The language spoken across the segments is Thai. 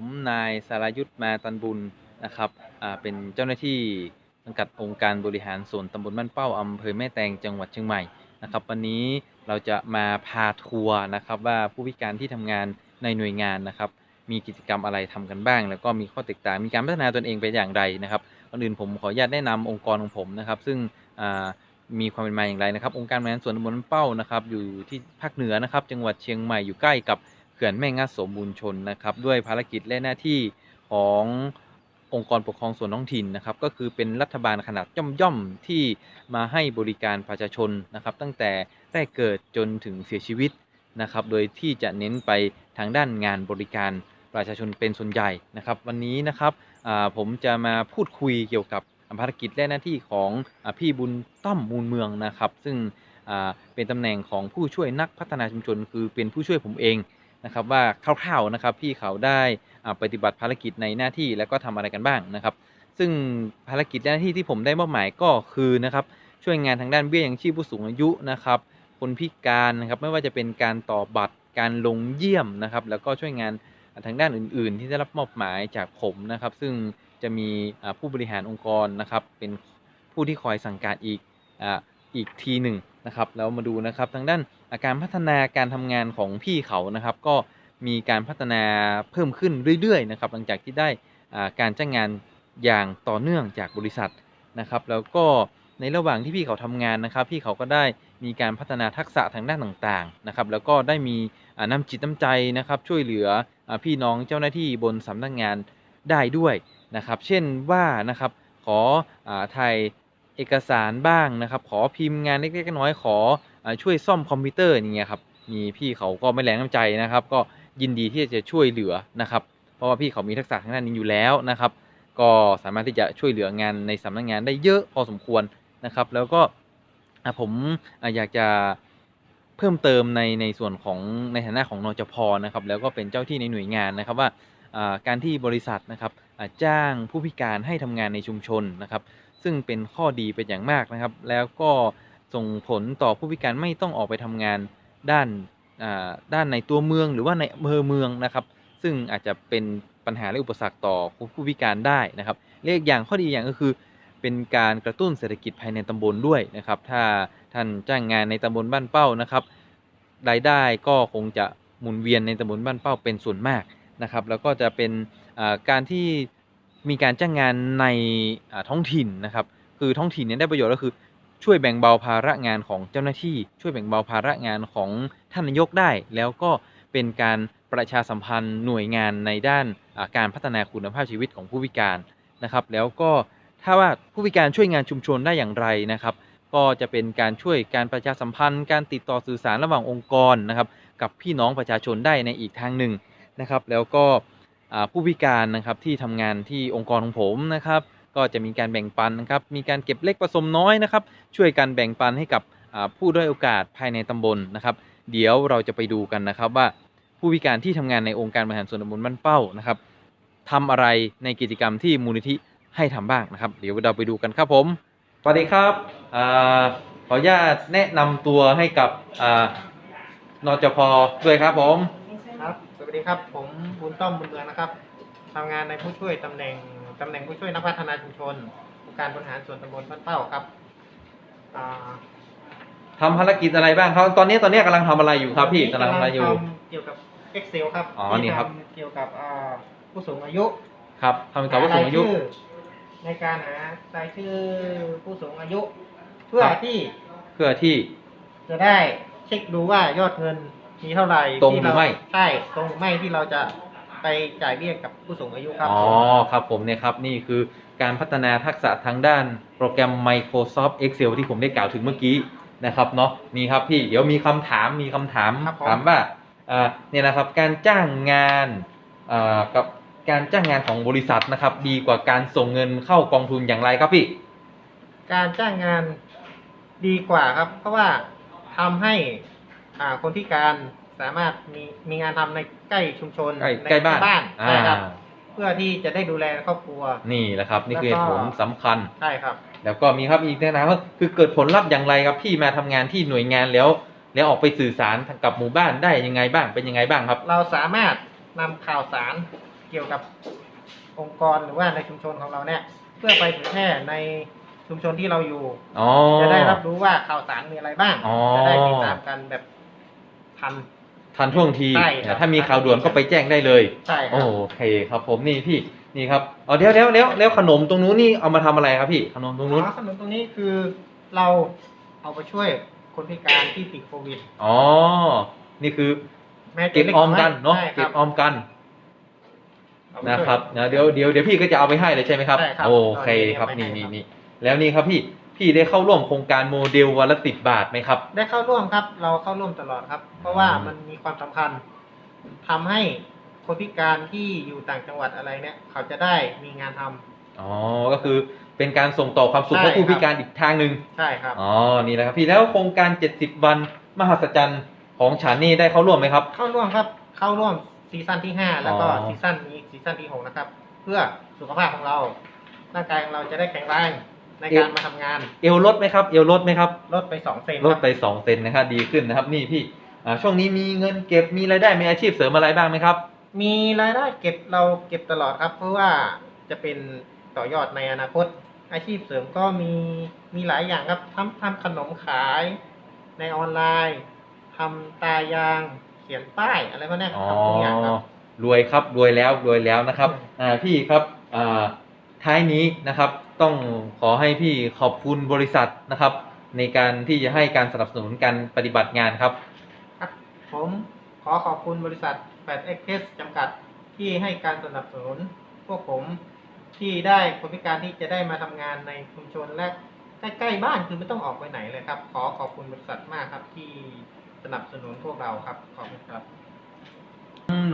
ผมนายสารายุทธ์มาตันบุญนะครับเป็นเจ้าหน้าที่สังกัดองค์การบริหารส่วนตำบลบ้านเป้าอำเภอแม่แตงจังหวัดเชียงใหม่นะครับ วันนี้เราจะมาพาทัวร์นะครับว่าผู้พิการที่ทำงานในหน่วยงานนะครับ มีกิจกรรมอะไรทำกันบ้าง แล้วก็มีข้อแตกต่างมีการพัฒนาตนเองไปอย่างไรนะครับก่อนอื่นผมขออนุญาตแนะนำองค์กรของผมนะครับ ซึ่งมีความเป็นมาอย่างไรนะครับ องค์การบริหารส่วนตำบลบ้านเป้านะครับ อยู่ที่ภาคเหนือนะครับ จังหวัดเชียงใหม่อยู่ใกล้กับ เขื่อนแม่งัดสมบูรณ์ชนนะครับ ด้วยภารกิจและหน้าที่ขององค์กรปกครองส่วนท้องถิ่นนะครับ ก็คือเป็นรัฐบาลขนาดย่อมๆที่มาให้บริการประชาชนนะครับ ตั้งแต่แรกเกิดจนถึงเสียชีวิตนะครับ โดยที่จะเน้นไปทางด้านงานบริการประชาชนเป็นส่วนใหญ่นะครับ วันนี้นะครับผมจะมาพูดคุยเกี่ยวกับภารกิจและหน้าที่ของอพี่บุญต้อมมูลเมืองนะครับ ซึ่งเป็นตำแหน่งของผู้ช่วยนักพัฒนาชุมชน คือเป็นผู้ช่วยผมเอง นะครับว่าคร่าวๆนะครับพี่เขาได้ปฏิบัติภารกิจในหน้าที่แล้วก็ทำอะไรกันบ้างนะครับ ซึ่งภารกิจและหน้าที่ที่ผมได้มอบหมายก็คือนะครับช่วยงานทางด้านเบี้ยยังชีพผู้สูงอายุนะครับคนพิการนะครับไม่ว่าจะเป็นการต่อบัตรการลงเยี่ยมนะครับ แล้วก็ช่วยงานทางด้านอื่น ๆ ที่ได้รับมอบหมายจากผมนะครับ ซึ่งจะมีผู้บริหารองค์กรนะครับเป็นผู้ที่คอยสั่งการอีกออีกทีหนึ่ง นะครับแล้วมาดูนะครับทางด้านอาการพัฒนาการทำงานของพี่เขานะครับ ก็มีการพัฒนาเพิ่มขึ้นเรื่อยๆนะครับหลังจากที่ได้การจ้างงานอย่างต่อเนื่องจากบริษัทนะครับ แล้วก็ในระหว่างที่พี่เขาทำงานนะครับ พี่เขาก็ได้มีการพัฒนาทักษะทางด้านต่างๆนะครับแล้วก็ได้มีน้ำจิตน้ำใจนะครับ ช่วยเหลืออพี่น้องเจ้าหน้าที่บนสำนักงานได้ด้วยนะครับ เช่นว่านะครับขออถ่าย เอกสารบ้างนะครับ ขอพิมพ์งานเล็กๆน้อยๆขออช่วยซ่อมคอมพิวเตอร์อย่างเงี้ยครับมีพี่เขาก็ไม่แรงน้ำใจนะครับ ก็ยินดีที่จะช่วยเหลือนะครับ เพราะว่าพี่เขามีทักษะทางด้านนี้อยู่แล้วนะครับ ก็สามารถที่จะช่วยเหลืองานในสำนักงานได้เยอะพอสมควรนะครับ แล้วก็ผมอยากจะเพิ่มเติมในในส่วนของในฐานะของนจพนะครับ แล้วก็เป็นเจ้าที่ในหน่วยงานนะครับว่าการที่บริษัทนะครับ จ้างผู้พิการให้ทำงานในชุมชนนะครับ ซึ่งเป็นข้อดีเป็นอย่างมากนะครับ แล้วก็ส่งผลต่อผู้พิการไม่ต้องออกไปทำงานด้านด้านในตัวเมืองหรือว่าในอำเภอเมืองนะครับ ซึ่งอาจจะเป็นปัญหาและอุปสรรคต่อผู้พิการได้นะครับเลขอย่างข้อดีอย่างก็คือ เป็นการกระตุ้นเศรษฐกิจภายในตำบลด้วยนะครับ ถ้าท่านจ้างงานในตำบลบ้านเป้านะครับรายได้ก็คงจะหมุนเวียนในตำบลบ้านเป้าเป็นส่วนมากนะครับ แล้วก็จะเป็น การที่มีการจ้างงานในท้องถิ่นนะครับ คือท้องถิ่นเนี่ยได้ประโยชน์ก็คือช่วยแบ่งเบาภาระงานของเจ้าหน้าที่ ช่วยแบ่งเบาภาระงานของท่านนายกได้ แล้วก็เป็นการประชาสัมพันธ์หน่วยงานในด้านการพัฒนาคุณภาพชีวิตของผู้พิการนะครับ แล้วก็ถ้าว่าผู้พิการช่วยงานชุมชนได้อย่างไรนะครับ ก็จะเป็นการช่วยการประชาสัมพันธ์ การติดต่อสื่อสารระหว่างองค์กรนะครับ กับพี่น้องประชาชนได้ในอีกทางหนึ่งนะครับ แล้วก็ ผู้พิการนะครับที่ทำงานที่องค์กรของผมนะครับ ก็จะมีการแบ่งปันนะครับ มีการเก็บเล็กผสมน้อยนะครับ ช่วยกันแบ่งปันให้กับผู้ด้อยโอกาสภายในตำบลนะครับ เดี๋ยวเราจะไปดูกันนะครับว่าผู้พิการที่ทำงานในองค์การบริหารส่วนตำบลบ้านเป้านะครับทำอะไรในกิจกรรมที่มูลนิธิให้ทำบ้างนะครับ เดี๋ยวเราไปดูกันครับผมสวัสดีครับอขออนุญาตแนะนำตัวให้กับอ่านจพด้วยครับผม วัสดีครับ ผมบุญต้อมบุญเมืองนะครับทำงานในผู้ช่วยตำแหน่งตำแหน่งผู้ช่วยนักพัฒนาชุมชนองค์การบริหารส่วนตำบลบ้านเป้าครับอ่าทำภารกิจอะไรบ้างครับ ตอนนี้ตอนนี้กำลังทำอะไรอยู่ครับพี่กำลังทำอะไรอยู่ ทำเกี่ยวกับ Excel ครับอ๋อที่นี่ครับทำเกี่ยวกับอ่าผู้สูงอายุครับทำกับผู้สูงอายุ หรชื่ในการหารายชื่อผู้สูงอายุ เพื่อครับ ที่เพื่อที่จะได้เช็คดูว่ายอดเงิน มีเท่าไหร่ตรงหรือที่เาไม่ ใช่ตรงหรือไม่ที่เราจะไปจ่ายเบี้ยกับผู้สูงอายุครับ อ๋อครับผมเนี่ยครับนี่คือการพัฒนาทักษะทางด้านโปรแกรม Microsoft Excel ที่ผมได้กล่าวถึงเมื่อกี้นะครับเนาะนี่ครับพี่เดี๋ยวมีคำถามมีคำถามครับผม ถามว่าอ่าเนี่ยนะครับการจ้างงานอ่ากับการจ้างงานของบริษัทนะครับ ดีกว่าการส่งเงินเข้ากองทุนอย่างไรครับพี่ การจ้างงานดีกว่าครับ เพราะว่าทำให้ อ่าคนพิการสามารถมีมีงานทำในใกล้ชุมชนใกล้ใกล้บ้านใช่ครับอ่าเพื่อที่จะได้ดูแลครอบครัว นี่แหละครับ นี่คือเหแล้วตุก็ผลสำคัญใช่ครับ แล้วก็มีครับอีกแนะนำว่าคือเกิดผลลัพธ์อย่างไรครับพี่มาทำงานที่หน่วยงานแล้ว แล้วออกไปสื่อสารกับหมู่บ้านได้ยังไงบ้างเป็นยังไงบ้างครับ เราสามารถนำข่าวสารเกี่ยวกับองค์กรหรือว่าในชุมชนของเราเนี่ย เพื่อไปเผยแพร่ในชุมชนที่เราอยู่อ๋อจะได้รับรู้ว่าข่าวสารมีอะไรบ้างอ๋อจะได้ติดตามกันแบบ ทัน ทันท่วงทีใช่ครับ ถ้ามีข่าวด่วนก็ไปแจ้งได้เลย ใช่คโอรับเคครับผมนี่พี่นี่ครับอ๋อเดี๋ยวเดี๋ยวแล้วแล้วขนมตรงนู้นนี่เอามาทำอะไรครับพี่ขนมตรงนู้นอ๋อขนมตรงนี้คือเราเอาไปช่วยคนพิการที่ติดโควิดอ๋อนี่คือแม้จะเก็บล็ออมกันเนาะใช่เก็บคออมกันเอาไปช่วย นะครับนะเดี๋ยวเดี๋ยวเดี๋ยวพี่ก็จะเอาไปให้เลยใช่ไหมครับใช่ครับโอเคครับตอนนี้นี่เอาไปนี่ให้นี่แล้วนี่ครับพี่ พี่ได้เข้าร่วมโครงการโมเดลวันละสิบบาทไหมครับ ได้เข้าร่วมครับ เราเข้าร่วมตลอดครับ เพราะว่าอืมมันมีความสำคัญทำให้คนพิการที่อยู่ต่างจังหวัดอะไรเนี่ย เขาจะได้มีงานทำ อ๋อ ก็คือเป็นการส่งต่อความสุขใช่ให้ผู้ครับ พิการอีกทางหนึ่งใช่ครับ อ๋อ นี่แหละครับพี่แล้วโครงการ 70 วันมหัศจรรย์ของฉันนี่ได้เข้าร่วมไหมครับ เข้าร่วมครับ เข้าร่วมซีซั่นที่ห้าแล้วก็อ๋อ ซีซั่นนี้ซีซั่นที่หกนะครับ เพื่อสุขภาพของเรา ร่างกายของเราจะได้แข็งแรง ในการมาทำงานเอวลดไหมครับ เอวลดไหมครับ ลดไปสองเซนลคดรับไป2เซนนะครับดีขึ้นนะครับ นี่พี่อ่าช่วงนี้มีเงินเก็บมีรายได้มีอาชีพเสริมอะไรบ้างไหมครับ มีรายได้เก็บเราเก็บตลอดครับ เพราะว่าจะเป็นต่อยอดในอนาคต อาชีพเสริมก็มีมีหลายอย่างครับทำทำขนมขาย ในออนไลน์ทำตายางเขียนป้ายอะไรพวกเนี้ยอ๋อทำทุกอย่างครับ รวยครับรวยแล้วรวยแล้วนะครับอ่าพี่ครับอ่าท้ายนี้นะครับ ต้องขอให้พี่ขอบคุณบริษัทนะครับ ในการที่จะให้การสนับสนุนการปฏิบัติงานครับ ครับ ผมขอขอบคุณบริษัท8 x p s จำกัดที่ให้การสนับสนุน พวกผมที่ได้คนพิการที่จะได้มาทำงานในชุมชนและใกล้ๆบ้านคือไม่ต้องออกไปไหนเลยครับ ขอขอบคุณบริษัทมากครับที่สนับสนุนพวกเราครับขอบคุณครับ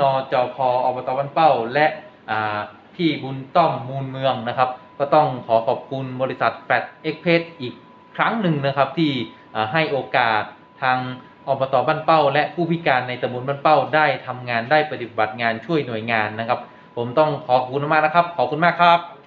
นจพอบตบ้านเป้าและอ่าพี่บุญต้อมมูลเมืองนะครับ ก็ต้องขอขอบคุณบริษัทแฟดเอ็กเพสอีกครั้งหนึ่งนะครับที่ให้โอกาสทางอบตบ้านเป้า และผู้พิการในตำบลบ้านเป้าได้ทำงานได้ปฏิบัติงานช่วยหน่วยงานนะครับ ผมต้องขอบคุณมากนะครับ ขอบคุณมากครับ